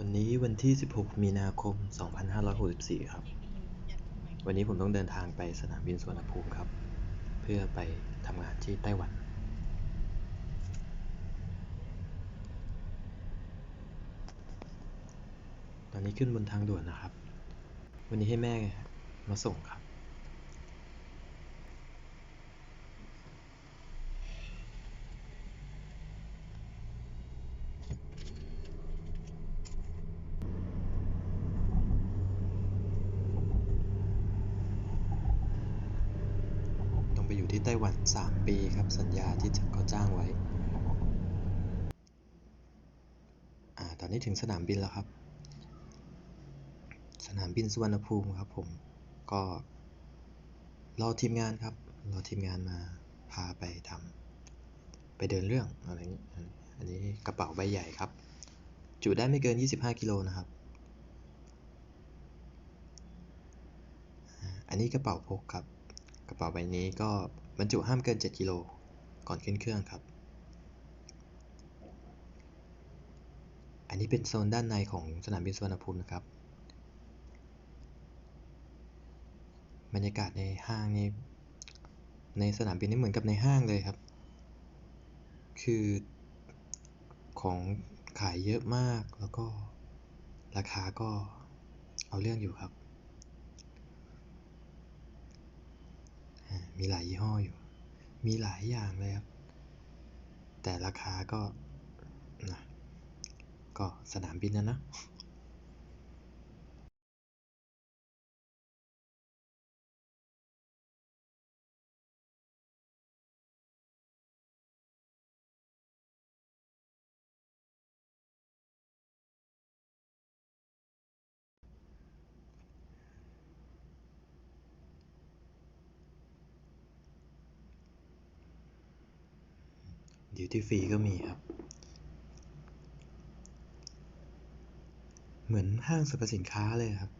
วันนี้วันที่ 16 มีนาคม 2564 ครับ วันนี้ผมต้องเดินทางไปสนามบินสุวรรณภูมิครับ เพื่อไปทำงานที่ไต้หวัน ตอนนี้ขึ้นบนทางด่วนนะครับ วันนี้ให้แม่มาส่งครับ องไปอยู่ที่ไต้หวัน 3 ปีครับสัญญาที่เขาจ้างไว้อ่าตอนนี้ถึงสนามบินแล้วครับ สนามบินสุวรรณภูมิครับผมก็รอทีมงานครับรอทีมงานมาพาไปทำไปเดินเรื่องอะไรอย่างนี้อันนี้กระเป๋าใบใหญ่ครับ จุได้ไม่เกิน 25 กิโลนะครับ อันนี้กระเป๋าพกครับ กระเป๋าใบนี้ก็บรรจุห้ามเกิน 7กิโลก่อนขึ้นเครื่องครับ อันนี้เป็นโซนด้านในของสนามบินสุวรรณภูมินะครับ บรรยากาศในห้างนี่ในสนามบินนี่เหมือนกับในห้างเลยครับ คือของขายเยอะมากแล้วก็ราคาก็เอาเรื่องอยู่ครับ อ่า มีหลายยี่ห้ออยู่ มีหลายอย่างเลยครับ แต่ราคาก็นะก็สนามบินนะนะ ดิวตี้ฟรีก็มีครับ เหมือนห้างสรรพสินค้าเลยครับ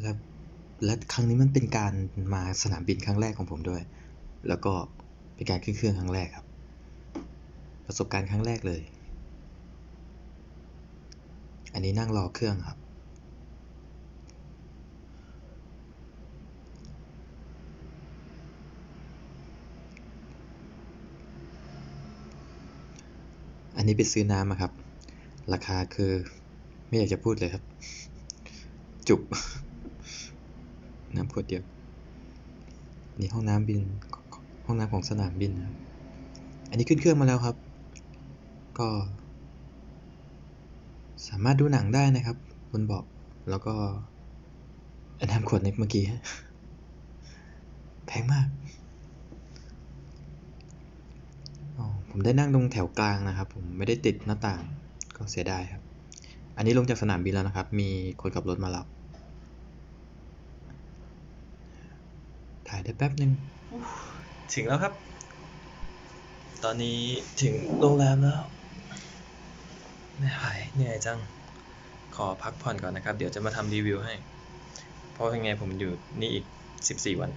และและครั้งนี้มันเป็นการมาสนามบินครั้งแรกของผมด้วย แล้วก็เป็นการขึ้นเครื่องครั้งแรกครับ ประสบการณ์ครั้งแรกเลย อันนี้นั่งรอเครื่องครับ อันนี้ไปซื้อน้ำมาครับ ราคาคือไม่อยากจะพูดเลยครับ จุก น้ำขวดเดียวนี่ห้องน้ำบินห้องน้ำของสนามบินนะครับอันนี้ขึ้นเครื่องมาแล้วครับ ก็ สามารถดูหนังได้นะครับบนเบาะแล้วก็น้ำขวดในเมื่อกี้แพงมากอ๋อผมได้นั่งตรงแถวกลางนะครับ ผมไม่ได้ติดหน้าต่างก็เสียดายครับ อันนี้ลงจากสนามบินแล้วนะครับ มีคนขับรถมารับ ถ่ายได้แป๊บหนึ่งถึงแล้วครับ ตอนนี้ถึงโรงแรมแล้วไม่ไหวเหนื่อยจัง ขอพักผ่อนก่อนนะครับ เดี๋ยวจะมาทำรีวิวให้ เพราะยังไงผมอยู่นี่อีก 14 วัน